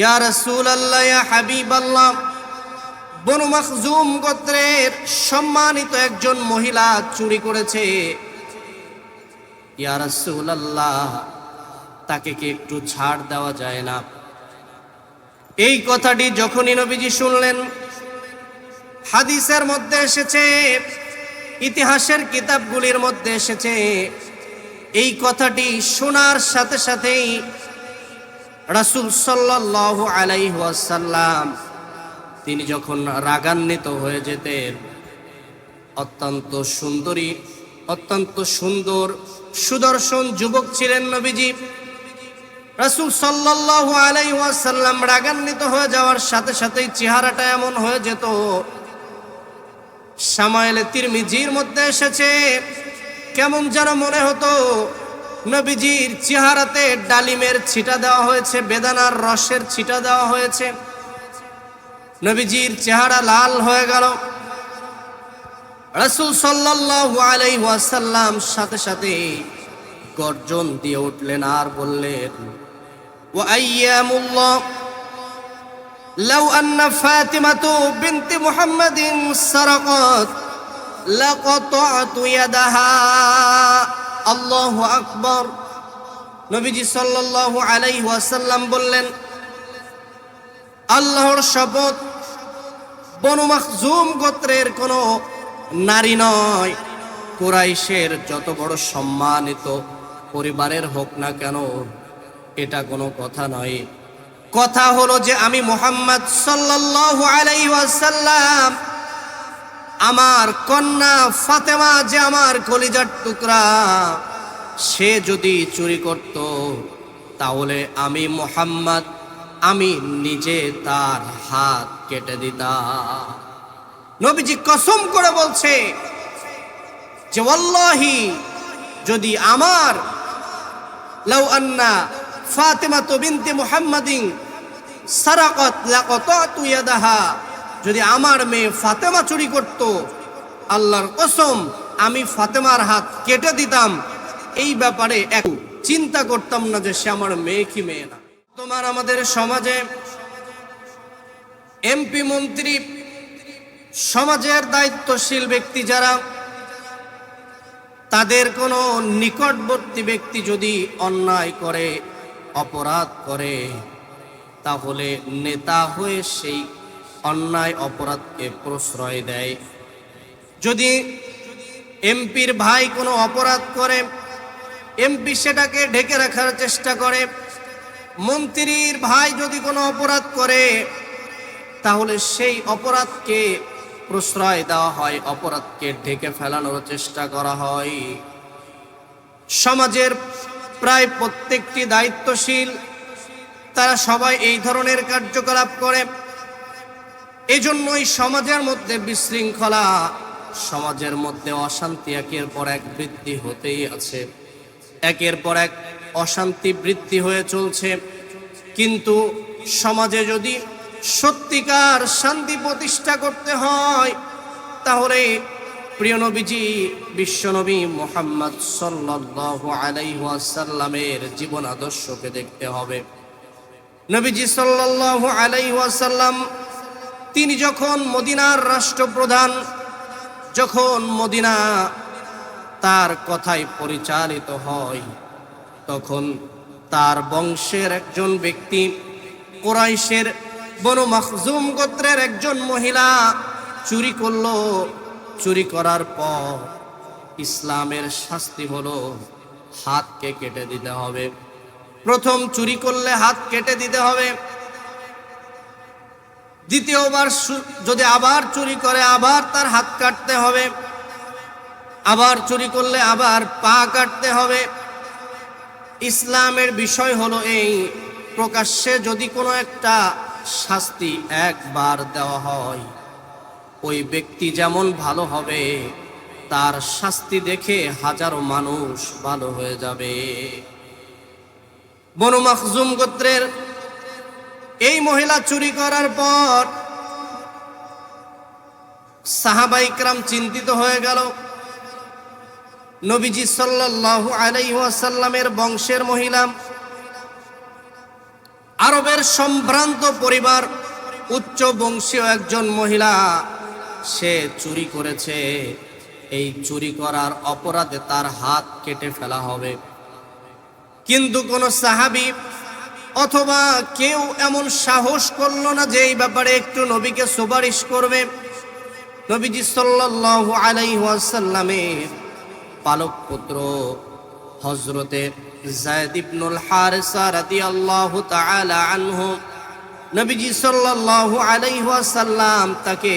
ইয়া আল্লাহ ইয়া হাবিব বনু মখজুম গোত্রের সম্মানিত একজন মহিলা চুরি করেছে। ইয়া আল্লাহ তাকে কি একটু ছাড় দেওয়া যায় না? এই কথাটি যখনই নবীজি শুনলেন, হাদিসের মধ্যে এসেছে, ইতিহাসের কিতাবগুলির মধ্যে এসেছে। এই কথাটি শোনার সাথে সাথেই রাসুল সাল্লাহ আলাইহাসাল্লাম তিনি যখন রাগান্বিত হয়ে যেতেন, অত্যন্ত সুন্দরী, অত্যন্ত সুন্দর সুদর্শন যুবক ছিলেন নবীজি। রাসুল সাল্লাহ আলাইহাসাল্লাম রাগান্বিত হয়ে যাওয়ার সাথে সাথেই চেহারাটা এমন হয়ে যেত। সামাইলে তিরমিজির মধ্যে এসেছে, কেমন যেন মনে হতো নবীজির চেহারাতে ডালিমের ছিটা দেওয়া হয়েছে বেদানার রসের ছিটা দেওয়া হয়েছে নবীজির চেহারা লাল হয়ে গেল রসুল সাল্লাল্লাহু আলাইহি ওয়াসাল্লাম সাথে সাথে গর্জন দিয়ে উঠলেন আর বললেন ও আইয়ামুল্লাহ لو أن فاطمة بنت محمد سرقت لقطعت يدها আল্লাহ আকবর। নবীজি সাল্লাহ আলাই ওয়াসাল্লাম বললেন, আল্লাহর শপথ বনু মাখজুম গোত্রের কোনো নারী নয়। কোরাইশের যত বড় সম্মানিত পরিবারের হোক না কেন, এটা কোনো কথা নয়। কথা হলো যে আমি মোহাম্মদ সাল্লাহ আলাই ওয়াসাল্লাম আমার কন্যা ফাতেমা যে আমার কলিজার টুকরা, সে যদি চুরি করত, তাহলে আমি মোহাম্মদ, আমি নিজে তার হাত কেটে দিতাম। নবীজি কসম করে বলছে যে, ওয়াল্লাহি, যদি আমার, লাউ আন্না ফাতেমা তো বিনতে মুহাম্মাদিন সারাকত লাকতাতু ইয়াদাহা যদি আমার মেয়ে ফাতেমা চুরি করত, আল্লাহর কসম, আমি ফাতেমার হাত কেটে দিতাম। এই ব্যাপারে এক চিন্তা করতাম না যে সে আমার মেয়ে কি মেয়ে না। তোমার আমাদের সমাজে এমপি মন্ত্রী, সমাজের দায়িত্বশীল ব্যক্তি যারা, তাদের কোনো নিকটবর্তী ব্যক্তি যদি অন্যায় করে, অপরাধ করে, তাহলে নেতা হয়ে সেই অন্যায় অপরাধকে প্রশ্রয় দেয়। যদি এমপির ভাই কোনো অপরাধ করে, এমপি সেটাকে ঢেকে রাখার চেষ্টা করে, মন্ত্রীর ভাই যদি কোনো অপরাধ করে, তাহলে সেই অপরাধকে প্রশ্রয় দেওয়া হয়, অপরাধকে ঢেকে ফেলানোর চেষ্টা করা হয়। সমাজের প্রায় প্রত্যেকটি দায়িত্বশীল, তারা সবাই এই ধরনের কার্যকলাপ করে। এজন্যই সমাজের মধ্যে বিশৃঙ্খলা, সমাজের মধ্যে অশান্তি একের পর এক বৃদ্ধি হতেই আছে। একের পর এক অশান্তি বৃদ্ধি হয়ে চলছে। কিন্তু সমাজে যদি সত্যিকার শান্তি প্রতিষ্ঠা করতে হয়, তাহলে প্রিয় নবীজি বিশ্বনবী মোহাম্মদ সাল্লাল্লাহু আলাইহি ওয়াসাল্লামের জীবন আদর্শকে দেখতে হবে। নবীজি সাল্লাল্লাহু আলাইহি ওয়াসাল্লাম তিনি যখন মদিনার রাষ্ট্রপ্রধান, যখন মদিনা তার কথায় পরিচালিত হয়, তখন তার বংশের একজন ব্যক্তি, কোরাইশের বনু মখজুম গোত্রের একজন মহিলা চুরি করল। চুরি করার পর ইসলামের শাস্তি হলো হাতকে কেটে দিতে হবে। প্রথম চুরি করলে হাত কেটে দিতে হবে। দ্বিতীয়বার যদি আবার চুরি করে, আবার তার হাত কাটতে হবে। আবার চুরি করলে আবার পা কাটতে হবে। ইসলামের বিষয় হলো এই, প্রকাশ্যে যদি কোনো একটা শাস্তি একবার দেওয়া হয়, ওই ব্যক্তি যেমন ভালো হবে, তার শাস্তি দেখে হাজারো মানুষ ভালো হয়ে যাবে। বনু মখজুম গোত্রের এই মহিলা চুরি করার পর সাহাবাইকরাম চিন্তিত হয়ে গেল। নবীজি সাল্লাল্লাহু আলাইহি ওয়াসাল্লামের বংশের মহিলা, আরবের সম্ভ্রান্ত পরিবার, উচ্চ বংশীয় একজন মহিলা, সে চুরি করেছে। এই চুরি করার অপরাধে তার হাত কেটে ফেলা হবে। কিন্তু কোন সাহাবি অথবা কেউ এমন সাহস করল না যে এই ব্যাপারে একটু নবীকে সুপারিশ করবে। নবীজি সাল্লাল্লাহু আলাইহি ওয়াসাল্লামের পালক পুত্র হজরতে জায়দ ইবনুল হারিসা রাদিয়াল্লাহু তাআলা আনহু। নবীজি সাল্লাল্লাহু আলাইহি ওয়াসাল্লাম তাকে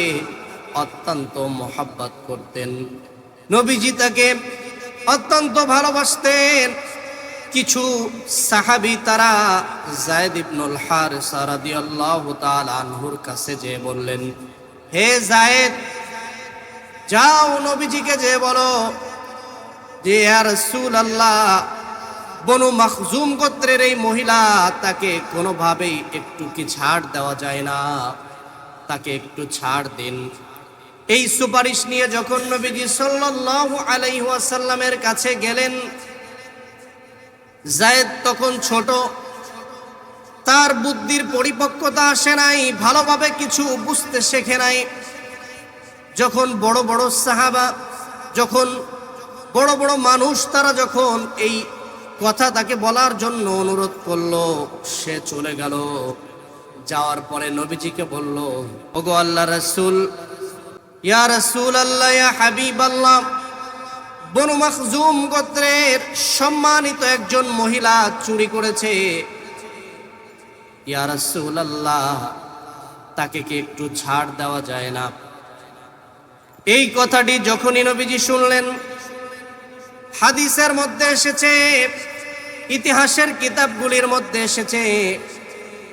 অত্যন্ত মোহাব্বত করতেন। নবীজি তাকে অত্যন্ত ভালোবাসতেন। কিছু সাহাবি তারা জায়দ ইবনুল হারিসা রাদিয়াল্লাহু তাআলা আনহুর কাছে যে বললেন, হে জায়েদ যাও নবীজিকে যে বলো যে আর রাসূল আল্লাহ বনু মখজুম গোত্রের এই মহিলা তাকে কোনোভাবেই একটু কি ছাড় দেওয়া যায় না। তাকে একটু ছাড় দিন। এই সুপারিশ নিয়ে যখন নবীজি সাল্লাল্লাহু আলাইহি ওয়াসাল্লামের কাছে গেলেন জায়েদ তখন ছোট। তার বুদ্ধির পরিপক্কতা আসে নাই, ভালোভাবে কিছু বুঝতে শেখে নাই। যখন বড় বড় সাহাবা, যখন বড় বড় মানুষ, তারা যখন এই কথা তাকে বলার জন্য অনুরোধ করল, সে চলে গেল। যাওয়ার পরে নবীজিকে বলল, ওগো আল্লাহ রসুল, ইয়া রসুল আল্লাহ হাবিব আল্লাহ বনু মখজুম গোত্রের সম্মানিত একজন মহিলা চুরি করেছে। ইয়া রাসূলুল্লাহ, তাকে কি একটু ছাড় দেওয়া যায় না? এই কথাটি যখনই নবীজি শুনলেন, হাদিসের মধ্যে এসেছে, ইতিহাসের কিতাবগুলির মধ্যে এসেছে,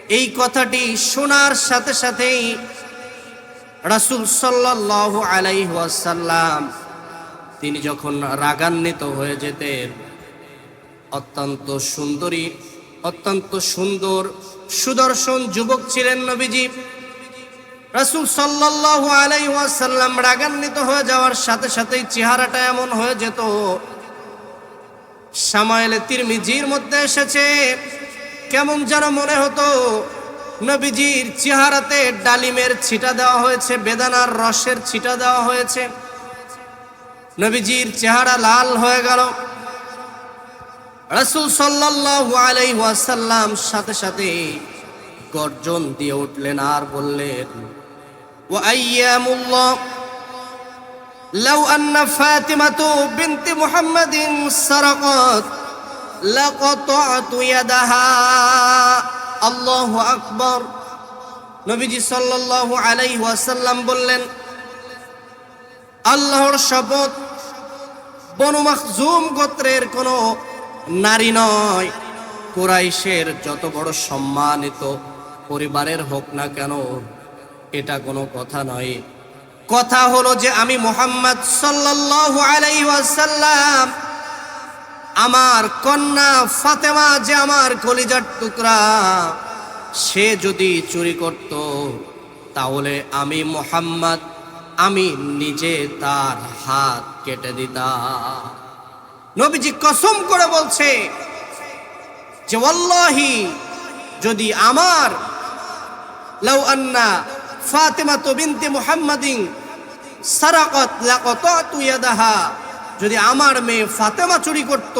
এই কথাটি শোনার সাথে সাথেই রাসূল সাল্লাল্লাহু আলাইহি ওয়াসাল্লাম তিনি যখন রাগান্বিত হয়ে যেতেন, অত্যন্ত সুন্দরী, অত্যন্ত সুন্দর সুদর্শন যুবক ছিলেন নবীজি। রাসূল সাল্লাল্লাহু আলাইহি ওয়াসাল্লাম রাগান্বিত হয়ে যাওয়ার সাথে সাথেই চেহারাটা এমন হয়ে যেত। সামাইলে তিরমিজির মধ্যে এসেছে। কেমন যেন মনে হতো, নবীজির চেহারাতে ডালিমের ছিটা দেওয়া হয়েছে, বেদানার রসের ছিটা দেওয়া হয়েছে। নবীজির চেহারা লাল হয়ে গেল। রাসূল সাল্লাল্লাহু আলাইহি ওয়াসাল্লাম সাথে সাথে গর্জন দিয়ে উঠলেন আর বললেন লাউ আন্না ফাতিমাতু বিনতি মুহাম্মাদিন সারাকাত, লাকাতাতু ইয়াদাহা। আল্লাহু আকবার। নবীজি সাল্লাল্লাহু আলাইহি ওয়াসাল্লাম বললেন, আল্লাহর শপথ বনু মখজুম গোত্রের কোনো নারী নয়। কুরাইশের যত বড় সম্মানিত পরিবারের হোক না কেন, এটা কোনো কথা নয়। কথা হলো যে আমি মোহাম্মদ সাল্লাল্লাহু আলাইহি ওয়াসাল্লাম, আমার কন্যা ফাতেমা যে আমার কলিজার টুকরা, সে যদি চুরি করত, তাহলে আমি মোহাম্মদ, আমি নিজে তার হাত কেটে দিতাম নবীজি কসম করে বলছে যে, ওয়াল্লাহি, যদি আমার লাউ আন্না ফাতেমা তো বিনতে মুহাম্মাদিন সারাকত লাকাতাতু ইয়াদাহা, যদি আমার মেয়ে ফাতেমা চুরি করত,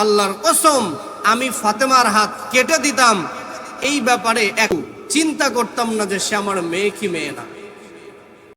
আল্লাহর কসম আমি ফাতেমার হাত কেটে দিতাম। এই ব্যাপারে এক চিন্তা করতাম না যে, সে আমার মেয়ে কি মেয়ে না?